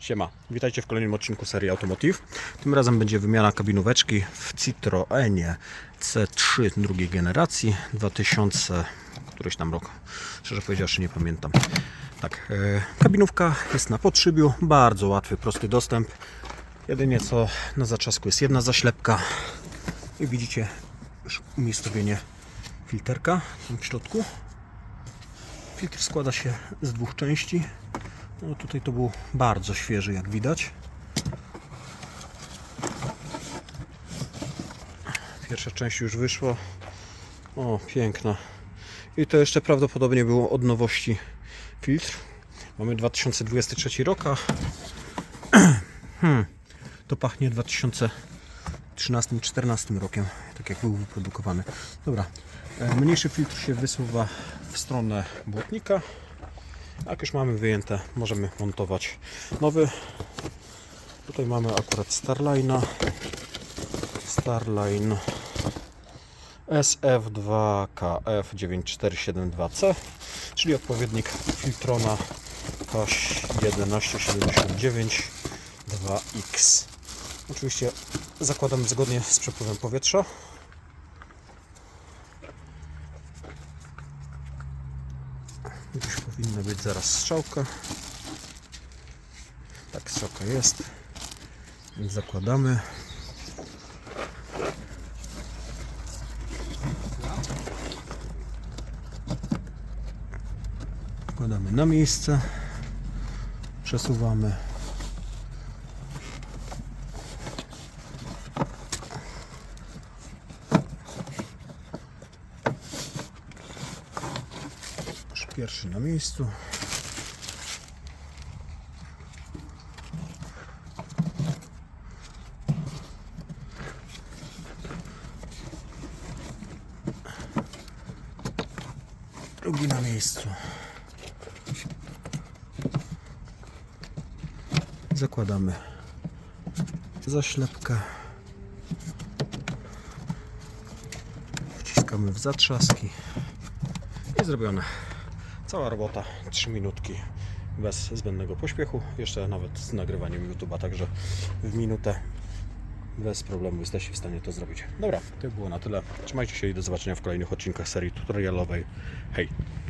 Siema, witajcie w kolejnym odcinku serii Automotive. Tym razem będzie wymiana kabinóweczki w Citroenie C3 drugiej generacji 2000, któryś tam rok, szczerze powiedziawszy nie pamiętam. Tak, e, kabinówka jest na podszybiu, bardzo łatwy, prosty dostęp. Jedynie co na zaczasku jest jedna zaślepka i widzicie już umiejscowienie filterka w środku. Filtr składa się z dwóch części. No tutaj to był bardzo świeży, jak widać. Pierwsza część już wyszła. O, piękna. I to jeszcze prawdopodobnie było od nowości filtr. Mamy 2023 rok, a hmm, to pachnie 2013-2014 rokiem, tak jak był wyprodukowany. Dobra, e, mniejszy filtr się wysuwa w stronę błotnika. Jak już mamy wyjęte, możemy montować nowy. Tutaj mamy akurat Starline'a. Starline SF2KF9472C, czyli odpowiednik Filtrona K1179 2X. Oczywiście zakładamy zgodnie z przepływem powietrza. Powinna być zaraz strzałka. Tak, strzałka jest. Więc zakładamy. Wkładamy na miejsce. Przesuwamy. Pierwszy na miejscu. Drugi na miejscu. Zakładamy zaślepkę. Wciskamy w zatrzaski i zrobione. Cała robota 3 minutki bez zbędnego pośpiechu, jeszcze nawet z nagrywaniem YouTube'a, także w minutę bez problemu jesteście w stanie to zrobić. Dobra, to było na tyle. Trzymajcie się i do zobaczenia w kolejnych odcinkach serii tutorialowej. Hej!